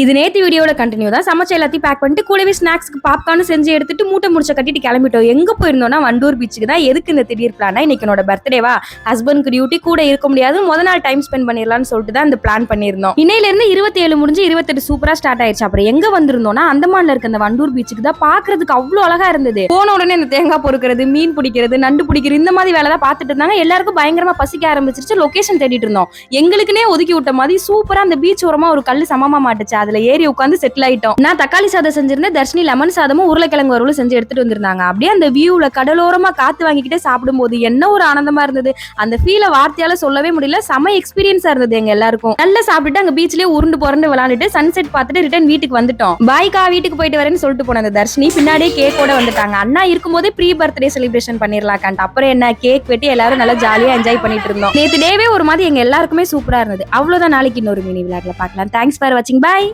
இது நேத்து வீடியோட கண்டினியூ தான். சமைச்ச எல்லாத்தையும் பேக் பண்ணிட்டு கூடவே ஸ்நாக்ஸ்க்கு பாப்கார்னு செஞ்சு எடுத்துட்டு மூட்டை முடிச்ச கட்டிட்டு கிளம்பிட்டோம். எங்க போயிருந்தோம்னா வண்டூர் பீச்சுக்கு தான். எதுக்கு இந்த திடீர் பிளானா இன்னைக்கு என்னோட பர்த்டேவா ஹஸ்பண்ட்க்கு டியூட்டி கூட இருக்க முடியாது. முத நாள் டைம் ஸ்பெண்ட் பண்ணிடலாம்னு சொல்லிட்டு தான் இந்த பிளான் பண்ணியிருந்தோம். இன்னையில இருந்து இருபத்தி ஏழு முடிஞ்சு இருபத்தெட்டு சூப்பரா ஸ்டார்ட் ஆயிடுச்சு அப்புறம் எங்க வந்திருந்தோம்னா அந்தமான்ல இருக்க அந்த வண்டூர் பீச்சுக்கு தான் பாக்குறதுக்கு அவ்வளவு அழகா இருந்தது. போன உடனே இந்த தேங்காய் பொறுக்கிறது மீன் பிடிக்கிறது நண்டு பிடிக்கிறது இந்த மாதிரி வேலை தான் பார்த்துட்டு இருந்தாங்க. எல்லாருக்கும் பயங்கரமா பசிக்க ஆரம்பிச்சிருச்சு. லொகேஷன் தேடிட்டு இருந்தோம். எங்களுக்குன்னே ஒதுக்கி விட்ட மாதிரி சூப்பரா அந்த பீச் ஓரமா ஒரு கல் சமமா மாட்டுச்சு. அதுல ஏறி உட்காந்து செட்டில் ஆயிட்டோம். நான் தக்காளி சாதம் செஞ்சிருந்தேன். தர்ஷினி லெமன் சாதமும் உருளைக்கிழங்கு வறுவலும் செஞ்சு எடுத்துட்டு வந்திருந்தாங்க. அப்படியே அந்த வியூல கடலோரமா காத்து வாங்கிக்கிட்டே சாப்பிடும்போது என்ன ஒரு ஆனந்தமா இருந்தது. அந்த ஃபீலை வார்த்தையால சொல்லவே முடியல. செம எக்ஸ்பீரியன்ஸா இருந்தது எங்க எல்லாருக்கும். நல்லா சாப்பிட்டுட்டு அங்க பீச்லயே உருண்டு புரண்டு விளாண்டுட்டு சன்செட் பார்த்துட்டு ரிட்டர்ன் வீட்டுக்கு வந்துட்டோம். பாய்க்கா வீட்டுக்கு போயிட்டு வரேன்னு சொல்லிட்டு போன அந்த தர்ஷினி பின்னாடியே கேக்கோட வந்துட்டாங்க. அண்ணா இருக்கும்போதே ப்ரீ பர்த்டே செலிப்ரேஷன் பண்ணிடலாக்கான்ட்டு அப்புறம் என்ன கேக் வெட்டி எல்லாரும் நல்லா ஜாலியா என்ஜாய் பண்ணிட்டு இருந்தோம். நேத்து டேவே ஒரு மாதிரி எங்க எல்லாருக்குமே சூப்பரா இருந்தது. அவ்வளவுதான் நாளைக்கு இன்னொரு மினி விளையாட்டுல பார்க்கலாம். தேங்க்ஸ் ஃபார் வாட்சிங் பாய்